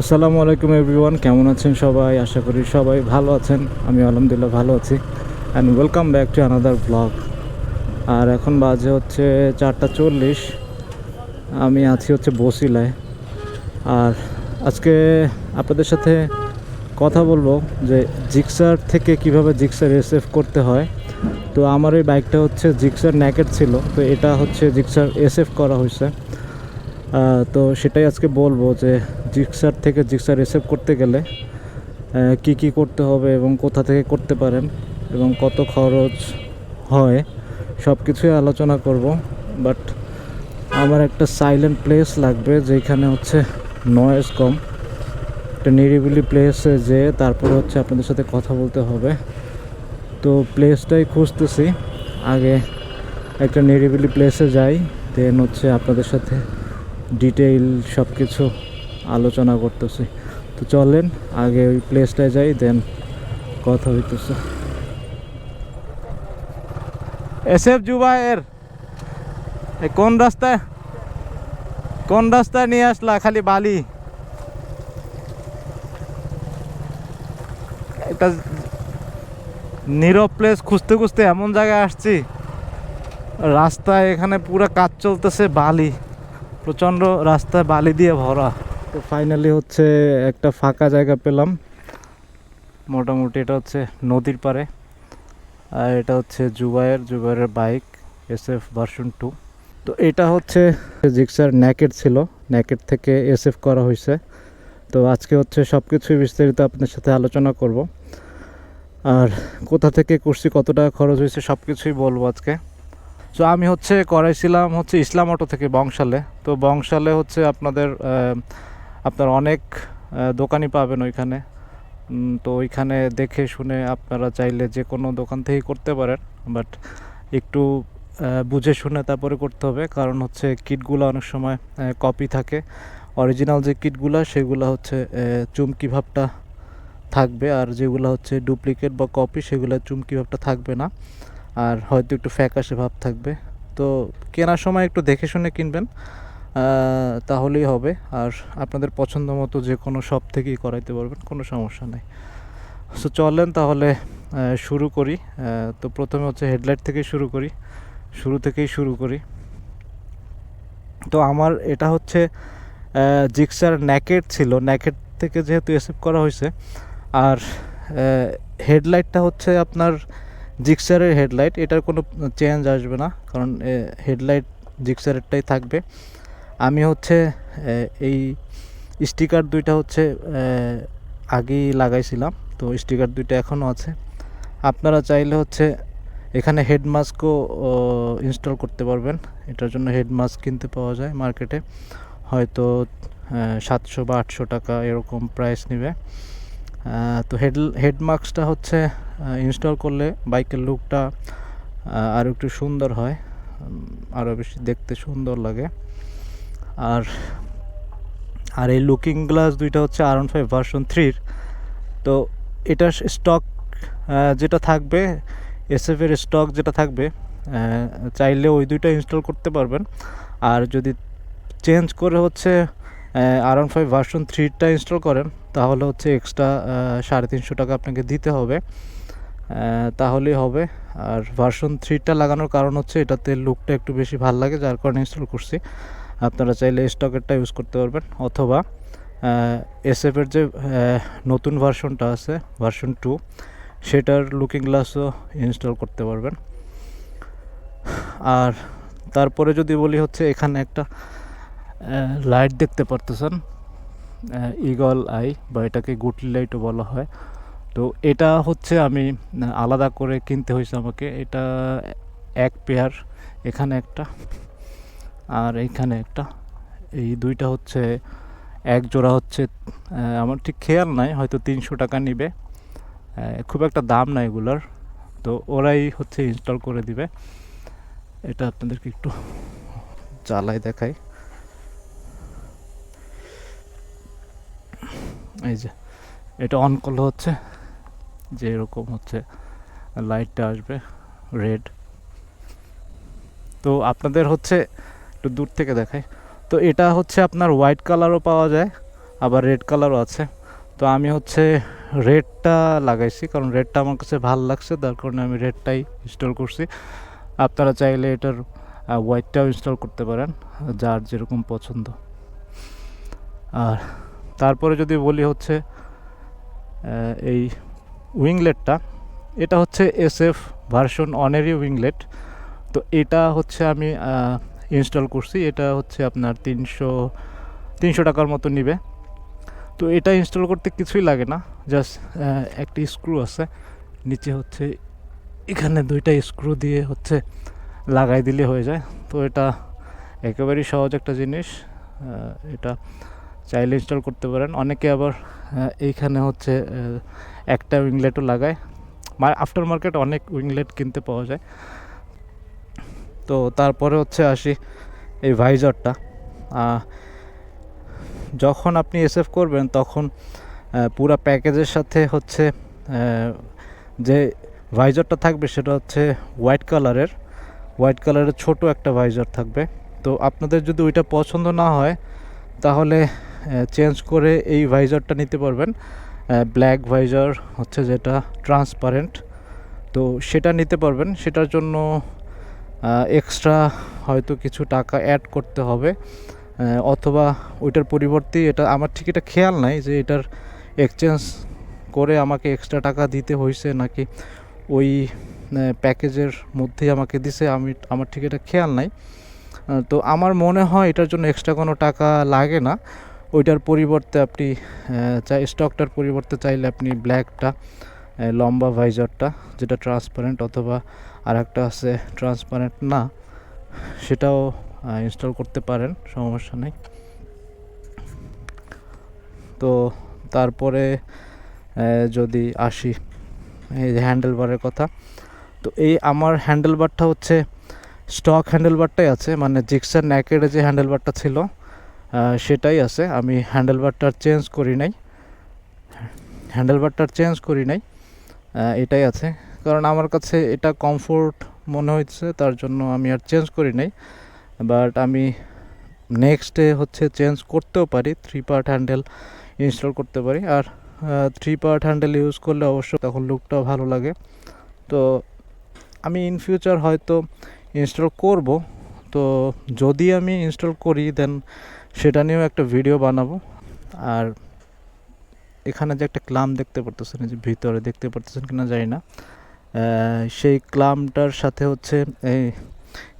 আসসালামু আলাইকুম এভরিওয়ান, কেমন আছেন সবাই? আশা করি সবাই ভালো আছেন। আমি আলহামদুলিল্লাহ ভালো আছি। And welcome back to another blog আর এখন বাজে হচ্ছে চারটা চল্লিশ। আমি আছি হচ্ছে বসিলায়। আর আজকে আপনাদের সাথে কথা বলব যে জিক্সার থেকে কীভাবে জিক্সার এসএফ করতে হয়। তো আমার এই বাইকটা হচ্ছে জিক্সার ন্যাকেট ছিল, তো এটা হচ্ছে জিক্সার এসএফ করা হয়েছে। তো সেটাই আজকে বলব যে জিক্সার থেকে জিক্সার রিসেভ করতে গেলে কি কি করতে হবে এবং কোথা থেকে করতে পারেন এবং কত খরচ হয় সব কিছুই আলোচনা করব। বাট আমার একটা সাইলেন্ট প্লেস লাগবে যেখানে হচ্ছে নয়েজ কম। একটা নিরিবিলি প্লেসে যে তারপরে হচ্ছে আপনাদের সাথে কথা বলতে হবে। তো প্লেসটাই খুঁজতেছি। আগে একটা নিরিবিলি প্লেসে যাই দেন হচ্ছে আপনাদের সাথে ডিটেইল সব কিছু আলোচনা করতেছি। তো চলেন, আগে ওই প্লেসটায় যাই দেন কথা হইতেছে। এসএফ জুবায়ের এই কোন রাস্তায়? কোন রাস্তায় নিয়ে আসলা? খালি বালি? একটা নীরব প্লেস খুঁজতে খুঁজতে এমন জায়গায় আসছি। রাস্তায় এখানে পুরো কাজ চলতেছে বালি। প্রচণ্ড রাস্তায় বালি দিয়ে ভরা। তো ফাইনালি হচ্ছে একটা ফাঁকা জায়গা পেলাম। মোটামুটি এটা হচ্ছে নদীর পাড়ে। আর এটা হচ্ছে Zubair Zubair bike S F version two তো এটা হচ্ছে জিক্সার ন্যাকেট ছিল। ন্যাকেট থেকে এস এফ করা হয়েছে। তো আজকে হচ্ছে সব কিছুই বিস্তারিত আপনাদের সাথে আলোচনা করব। আর কোথা থেকে করছি, কত টাকা খরচ হয়েছে সব কিছুই বলব আজকে। তো আমি হচ্ছে করাইছিলাম হচ্ছে ইসলাম অটো থেকে বংশালে। তো বংশালে হচ্ছে আপনাদের আপনার অনেক দোকানই পাবেন ওইখানে। তো ওইখানে দেখে শুনে আপনারা চাইলে যে কোনো দোকান থেকেই করতে পারেন। বাট একটু বুঝে শুনে তারপরে করতে হবে। কারণ হচ্ছে কিটগুলো অনেক সময় কপি থাকে। অরিজিনাল যে কিটগুলো, সেগুলো হচ্ছে চুমকি ভাবটা থাকবে। আর যেগুলো হচ্ছে ডুপ্লিকেট বা কপি সেগুলো চুমকি ভাবটা থাকবে না। আর হয়তো একটু ফ্যাকাশে ভাব থাকবে। তো কেনার সময় একটু দেখে শুনে কিনবেন। তাহলেই হবে। আর আপনাদের পছন্দ মতো যে কোনো শপ থেকেই করাইতে পারবেন, কোনো সমস্যা নেই। সো চলেন তাহলে শুরু করি। তো প্রথমে হচ্ছে হেডলাইট থেকে শুরু করি। শুরু থেকেই শুরু করি। তো আমার এটা হচ্ছে জিক্সার ন্যাকেট ছিল। ন্যাকেট থেকে যেহেতু এসেপ করা হয়েছে। আর হেডলাইটটা হচ্ছে আপনার জিক্সারের হেডলাইট এটার কোনো চেঞ্জ আসবে না। কারণ হেডলাইট জিক্সারেরটাই থাকবে। আমি হচ্ছে এই স্টিকার দুইটা হচ্ছে আগেই লাগাইছিলাম, তো স্টিকার দুইটা এখনও আছে। আপনারা চাইলে হচ্ছে, এখানে হেড মাস্কও ইনস্টল করতে পারবেন। এটার জন্য হেড মাস্ক কিনতে পাওয়া যায় মার্কেটে। হয়তো সাতশো বা আটশো টাকা এরকম প্রাইস নেবে। তো হেড হেড মাস্কটা হচ্ছে ইনস্টল করলে বাইকের লুকটা আরও একটু সুন্দর হয়। আরও বেশি দেখতে সুন্দর লাগে। আর আর এই লুকিং গ্লাস দুইটা হচ্ছে আর ফাইভ ভার্সন থ্রির তো এটার স্টক যেটা থাকবে এসএফ এর স্টক যেটা থাকবে চাইলে ওই দুইটা ইনস্টল করতে পারবেন। আর যদি চেঞ্জ করে হচ্ছে আর ওয়ান ফাইভ ভার্সন থ্রিটা ইনস্টল করেন, তাহলে হচ্ছে এক্সট্রা সাড়ে তিনশো টাকা আপনাকে দিতে হবে। তাহলেই হবে। আর ভার্সন থ্রিটা লাগানোর কারণ হচ্ছে, এটাতে লুকটা একটু বেশি ভালো লাগে, যার কারণে ইনস্টল করছি। আপনারা চাইলে স্টকেরটা ইউজ করতে পারবেন, অথবা এসএফের যে নতুন ভার্সনটা আছে, ভার্সন টু, সেটার লুকিং গ্লাসও ইনস্টল করতে পারবেন। আর তারপরে যদি বলি হচ্ছে এখানে একটা লাইট দেখতে পারতেছেন ইগল আই বা এটাকে গুটলি লাইটও বলা হয়। তো এটা হচ্ছে আমি, আলাদা করে কিনতে হয়েছে আমাকে, এটা এক পেয়ার এখানে একটা। আর এইখানে একটা, এই দুইটা হচ্ছে, এক জোড়া হচ্ছে আমার ঠিক খেয়াল নাই, হয়তো তিনশো টাকা নিবে। খুব একটা দাম না এগুলার, তো ওরাই হচ্ছে ইনস্টল করে দিবে। এটা আপনাদেরকে একটু জ্বালাই দেখাই। এই যে, এটা অন করলে হচ্ছে, যে এরকম হচ্ছে লাইটটা আসবে রেড তো আপনাদের হচ্ছে একটু দূর থেকে দেখাই। তো এটা হচ্ছে আপনার হোয়াইট কালারও পাওয়া যায়, আবার রেড কালারও আছে। তো আমি হচ্ছে রেডটা লাগাইছি, কারণ রেডটা আমার কাছে ভালো লাগছে, তার কারণে আমি রেডটাই ইনস্টল করছি। আপনারা চাইলে এটার হোয়াইটটাও ইনস্টল করতে পারেন, যার যেরকম পছন্দ। আর তারপরে যদি বলি হচ্ছে এই উইংলেটটা এটা হচ্ছে এস এফ ভার্সন অনেরই উইংলেট তো এটা হচ্ছে আমি ইনস্টল করছি, এটা হচ্ছে আপনার তিনশো তিনশো টাকার মতো নিবে। তো এটা ইনস্টল করতে কিছুই লাগে না, জাস্ট একটি স্ক্রু আছে, নিচে হচ্ছে, এখানে দুইটা স্ক্রু দিয়ে হচ্ছে লাগাই দিলে হয়ে যায়। তো এটা একেবারেই সহজ একটা জিনিস এটা চাইলে ইনস্টল করতে পারেন। অনেকে আবার এইখানে হচ্ছে একটা উইংলেটও লাগায়। আফটার মার্কেট অনেক উইংলেট কিনতে পাওয়া যায়। তো তারপরে হচ্ছে আসি এই ভাইজারটা। যখন আপনি এসএফ করবেন তখন পুরা প্যাকেজের সাথে হচ্ছে যে ভাইজারটা থাকবে সেটা হচ্ছে হোয়াইট কালারের। হোয়াইট কালারের ছোট একটা ভাইজার থাকবে। তো আপনাদের যদি ওইটা পছন্দ না হয়, তাহলে চেঞ্জ করে এই ভাইজারটা নিতে পারবেন। ব্ল্যাক ভাইজার হচ্ছে যেটা ট্রান্সপারেন্ট। তো সেটা নিতে পারবেন। সেটার জন্য এক্সট্রা হয়তো কিছু টাকা অ্যাড করতে হবে। অথবা ওইটার পরিবর্তে এটা, আমার ঠিক এটা খেয়াল নাই যে এটার এক্সচেঞ্জ করে আমাকে এক্সট্রা টাকা দিতে হয়েছে নাকি ওই প্যাকেজের মধ্যেই আমাকে দিছে, আমি, আমার ঠিক এটা খেয়াল নাই। তো আমার মনে হয় এটার জন্য এক্সট্রা কোনো টাকা লাগে না। ওইটার পরিবর্তে আপনি চাই স্টকটার পরিবর্তে চাইলে আপনি ব্ল্যাকটা লম্বা ভাইজারটা, যেটা ট্রান্সপারেন্ট অথবা আর একটা আছে ট্রান্সপারেন্ট না, সেটাও ইনস্টল করতে পারেন, সমস্যা নেই। তো তারপরে যদি আসি, এই যে হ্যান্ডেল বারের কথা, তো এই আমার হ্যান্ডেল বারটা হচ্ছে স্টক হ্যান্ডেল বারটাই আছে মানে জিক্সার ন্যাকের যে হ্যান্ডেল বারটা ছিল সেটাই আছে। আমি হ্যান্ডেল বারটা চেঞ্জ করি নাই। হ্যান্ডেল বারটা চেঞ্জ করি নাই। এটাই আছে। কারণ আমার কাছে এটা কমফোর্ট মনে হয়েছে তার জন্য আমি আর চেঞ্জ করি নাই। বাট আমি নেক্সটে হচ্ছে চেঞ্জ করতেও পারি থ্রি পার্ট হ্যান্ডেল ইনস্টল করতে পারি। আর থ্রি পার্ট হ্যান্ডেল ইউজ করলে অবশ্য তখন লুকটাও ভালো লাগে। তো আমি ইন ফিউচার হয়তো ইনস্টল করব। তো যদি আমি ইনস্টল করি দেন সেটা নিয়েও একটা ভিডিও বানাবো। আর এখানে যে একটা ক্লাম দেখতে পারতেছেন যে ভিতরে দেখতে পারতেছেন কিনা জানি না। সেই ক্লামটার সাথে হচ্ছে এই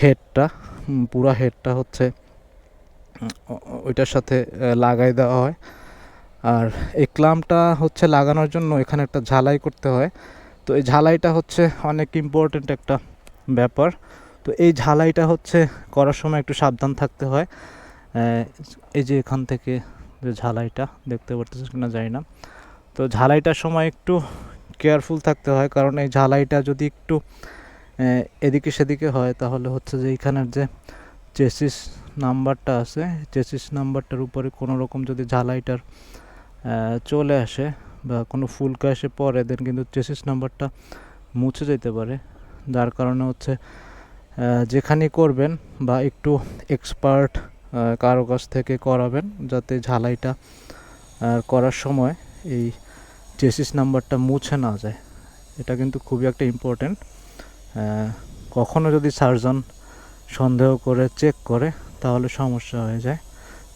হেডটা পুরো হেডটা হচ্ছে ওইটার সাথে লাগাই দেওয়া হয়। আর এই ক্লামটা হচ্ছে লাগানোর জন্য এখানে একটা ঝালাই করতে হয়। তো এই ঝালাইটা হচ্ছে অনেক ইম্পর্ট্যান্ট একটা ব্যাপার। তো এই ঝালাইটা হচ্ছে করার সময় একটু সাবধান থাকতে হয়। এই যে এখান থেকে যে ঝালাইটা দেখতে পারতেছেন কিনা জানি না। তো ঝালাইটার সময় একটু কেয়ারফুল থাকতে হয় কারণ এই ঝালাইটা যদি একটু এদিকে সেদিকে হয় তাহলে হচ্ছে যে এইখানের যে চেসিস নাম্বারটা আছে চেসিস নাম্বারটার উপরে কোনো রকম যদি ঝালাইটার চলে আসে বা কোনো ফুলকা এসে পরে দেন কিন্তু চেসিস নাম্বারটা মুছে যেতে পারে। যার কারণে হচ্ছে আহ, যেখানেই করবেন বা একটু এক্সপার্ট কারও কাছ থেকে করাবেন যাতে ঝালাইটা করার সময় এই চেসিস নাম্বারটা মুছে না যায়। এটা কিন্তু খুবই একটা ইম্পর্ট্যান্ট কখনো যদি সার্জন সন্দেহ করে, চেক করে, তাহলে সমস্যা হয়ে যায়।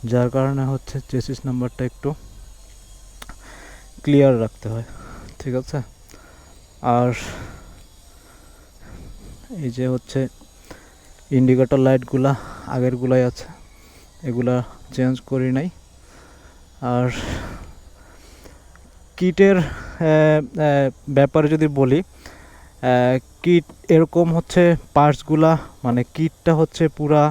যার কারণে হচ্ছে চেসিস নাম্বারটা একটু ক্লিয়ার রাখতে হয়। ঠিক আছে? আর এই যে হচ্ছে ইন্ডিকেটর লাইটগুলা আগেরগুলাই আছে। এগুলা চেঞ্জ করি নাই। আর কিটের ব্যাপারে যদি বলি কিট এরকম হচ্ছে পার্টসগুলা মানে কিটটা হচ্ছে পুরা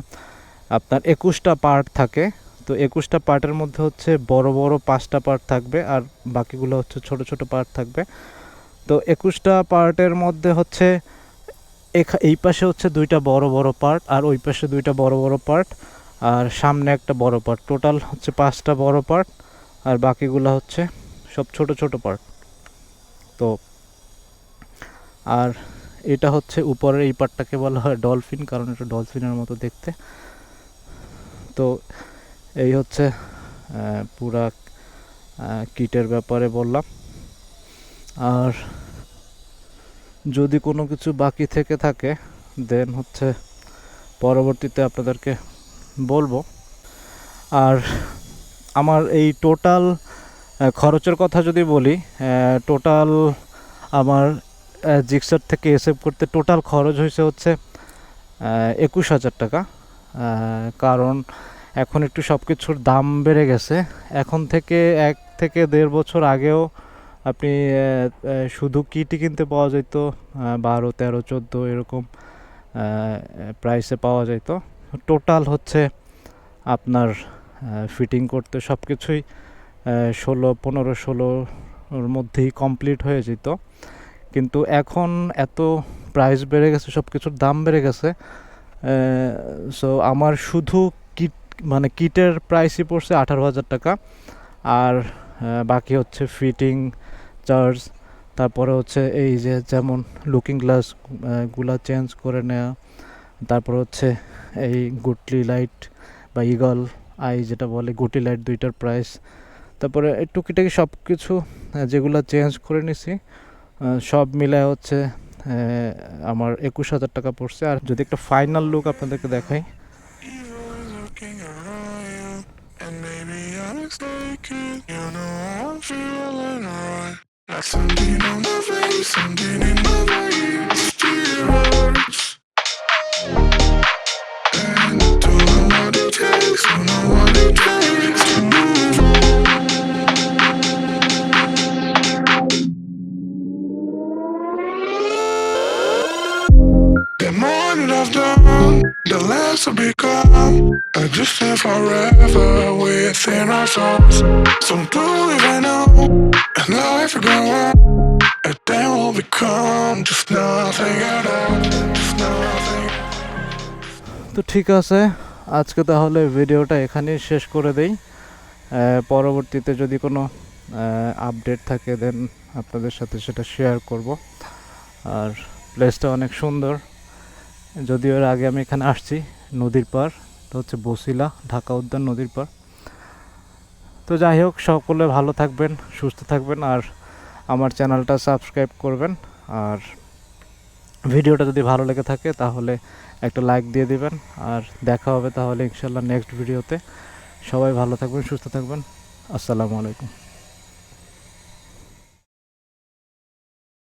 আপনার একুশটা পার্ট থাকে। তো একুশটা পার্টের মধ্যে হচ্ছে বড় বড় পাঁচটা পার্ট থাকবে আর বাকিগুলো হচ্ছে ছোট ছোট পার্ট থাকবে। তো একুশটা পার্টের মধ্যে হচ্ছে এই পাশে হচ্ছে দুইটা বড় বড় পার্ট আর ওই পাশে দুইটা বড় বড় পার্ট। আর সামনে একটা বড় পার্ট টোটাল হচ্ছে পাঁচটা বড় পার্ট আর বাকিগুলো হচ্ছে সব ছোট ছোট পার্ট তো আর এটা হচ্ছে উপরের এই পার্টটাকে বলা হয় ডলফিন কারণ এটা ডলফিনের মতো দেখতে। তো এই হচ্ছে পুরা কিটের ব্যাপারে বললাম। আর যদি কোনো কিছু বাকি থেকে থাকে দেন হচ্ছে পরবর্তীতে আপনাদেরকে বলব। আর আমার এই টোটাল খরচের কথা যদি বলি টোটাল আমার জিক্সার থেকে এসেভ করতে টোটাল খরচ হয়েছে হচ্ছে একুশ হাজার টাকা। কারণ এখন একটু সব কিছুর দাম বেড়ে গেছে। এখন থেকে এক থেকে দেড় বছর আগেও আপনি শুধু কিটি কিনতে পাওয়া যেত বারো, তেরো, চোদ্দ এরকম প্রাইসে পাওয়া যেত টোটাল হচ্ছে আপনার ফিটিং করতে সব কিছুই ষোলো, পনেরো, ষোলোর মধ্যেই কমপ্লিট হয়ে যেত। কিন্তু এখন এত প্রাইস বেড়ে গেছে সব কিছুর দাম বেড়ে গেছে সো আমার শুধু কিট মানে কিটের প্রাইসই পড়ছে আঠারো হাজার টাকা, আর বাকি হচ্ছে ফিটিং চার্জ তারপরে হচ্ছে এই যে যেমন লুকিং গ্লাসগুলা চেঞ্জ করে নেওয়া তারপর হচ্ছে এই গুটলি লাইট বা ইগল আই যেটা বলে গুটি লাইট দুইটার প্রাইস তারপরে এই টুকিটাকি সব কিছু যেগুলো চেঞ্জ করে নিছি সব মিলায় হচ্ছে আমার একুশ হাজার টাকা পড়ছে। আর যদি একটা ফাইনাল লুক আপনাদেরকে দেখাই। Something on my face, something in my. Souls. Some do even know, and life will go on. And then we'll become just nothing at all. Just nothing. তো ঠিক আছে আজকে তাহলে ভিডিওটা এখানেই শেষ করে দেই পরবর্তীতে যদি কোনো আপডেট থাকে দেন আপনাদের সাথে সেটা শেয়ার করব আর প্লেসটা অনেক সুন্দর যদিও এর আগে আমি এখানে আসছি নদীর পার তো হচ্ছে বসিলা ঢাকা উদ্যান নদীর পার তো যাই হোক, সকলে ভালো থাকবেন, সুস্থ থাকবেন, আর আমার চ্যানেলটা সাবস্ক্রাইব করবেন। আর ভিডিওটা যদি ভালো লেগে থাকে, তাহলে একটা লাইক দিয়ে দিবেন। আর দেখা হবে তাহলে ইনশাল্লাহ নেক্সট ভিডিওতে। সবাই ভালো থাকবেন, সুস্থ থাকবেন। আসসালামু আলাইকুম।